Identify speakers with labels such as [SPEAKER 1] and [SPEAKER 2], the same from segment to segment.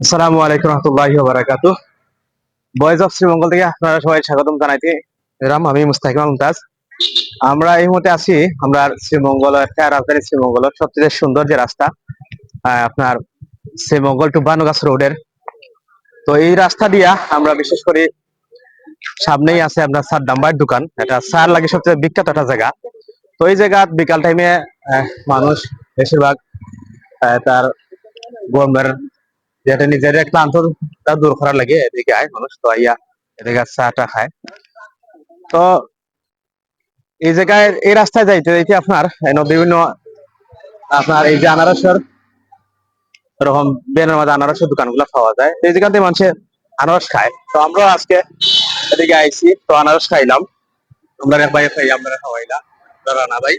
[SPEAKER 1] আসসালামু আলাইকুম রহমতুল্লাহি বারাকাত বয়েজ অফ শ্রীমঙ্গল থেকে আপনারা সবাই স্বাগতম জানাইতে রাম আমি মুস্তাকিম মুমতাজ আমরা এই মুহূর্তে আছি আমরা শ্রীমঙ্গল একটা রাজধানী শ্রীমঙ্গল সবচেয়ে সুন্দর যে রাস্তা আপনার শ্রীমঙ্গল টু বানুগাছ রোডের। তো এই রাস্তা দিয়া আমরা বিশেষ করে সামনেই আছে আপনার সার ডাম্বার দোকান। এটা সার লাগে সবচেয়ে বিখ্যাত একটা জায়গা। তো এই জায়গা বিকাল টাইমে মানুষ বেশিরভাগ তার গরমের যেটা নিজের ক্লান্ততা দূর করার লাগে এদিকে আয় মানুষ তো আইয়া এদিকে চাটা খায়। তো এই জায়গায় এই রাস্তায় যাইতে যাইতে আপনার বিভিন্ন আপনার এই যে আনারসের এরকম বেনের মাঝে আনারসের দোকানগুলো পাওয়া যায়। এই জায়গা থেকে মানুষে আনারস খায়। তো আমরা আজকে এদিকে আইছি, তো আনারস খাইলাম আমরা এক ভাই খাই আমরা খাওয়াইলাম রানা ভাই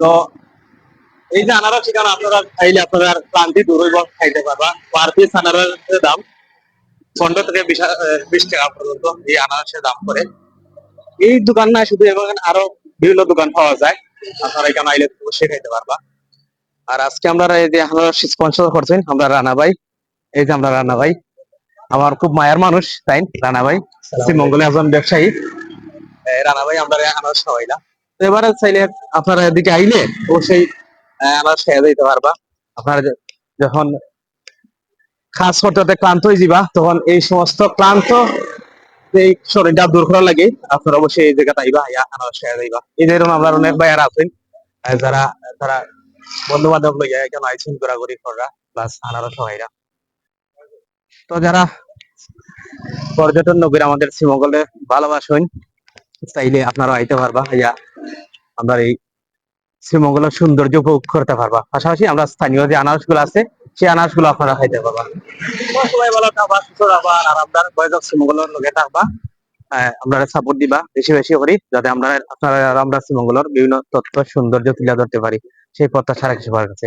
[SPEAKER 1] তো এই যে আনারস এখানে আপনারা খাইলে আপনারা ক্লান্তি দূর হইব খাইতে পারবা। পার পিস আনারসের দাম পনেরো থেকে বিশ টাকা পর্যন্ত এই আনারসের দাম করে এই দোকান না শুধু এবং আরও বিভিন্ন দোকান পাওয়া যায়। আপনারা এখানে আইলে অবশ্যই খাইতে পারবা। আর আজকে আমরা এই যে আনারস স্পন্সর করছেন আমরা রানা ভাই। এই যে আমরা রানা ভাই। আমার খুব মায়ের মানুষ তাই রানা ভাই? শ্রীমঙ্গলে একজন ব্যবসায়ী। এই রানা ভাই আমরা আনারস খাওয়াইলাম তো এবারে চাইলে আপনারা এদিকে আইলে অবশ্যই আহ, আনারস খেয়ে দিতে পারবা। আপনারা যখন কাজ করতে ক্লান্ত হয়ে যাবা তখন এই সমস্ত ক্লান্ত এই শরীরটা দূর করার লাগে অবশ্যই এই জায়গাটা আইবা আইয়া এই অনেক আছেন যারা তারা বন্ধু বান্ধব লইয়া এখানে ঘোরাঘুরি করা প্লাস তো যারা পর্যটন নগরী আমাদের শ্রীমঙ্গলে ভালোবাসেন চাইলে আপনারা আইতে পারবা ইয়া আমরা এই শ্রীমঙ্গলের সৌন্দর্য উপভোগ করতে পারবা। পাশাপাশি আমরা স্থানীয় যে আনারসগুলো আছে সেই আনারসগুলো আপনারা খাইতে পারবা। সবাই ভালো থাকবা সুস্থ থাকবা আর আরামদার বয়স শ্রীমঙ্গলের লগে থাকবা। আহ, আপনারা সাপোর্ট দিবা বেশি বেশি করি যাতে আমরা আপনারা আমরা শ্রীমঙ্গলের বিভিন্ন তথ্য সৌন্দর্য তুলে ধরতে পারি। সেই প্রত্যাশা রাখছি সবার কাছে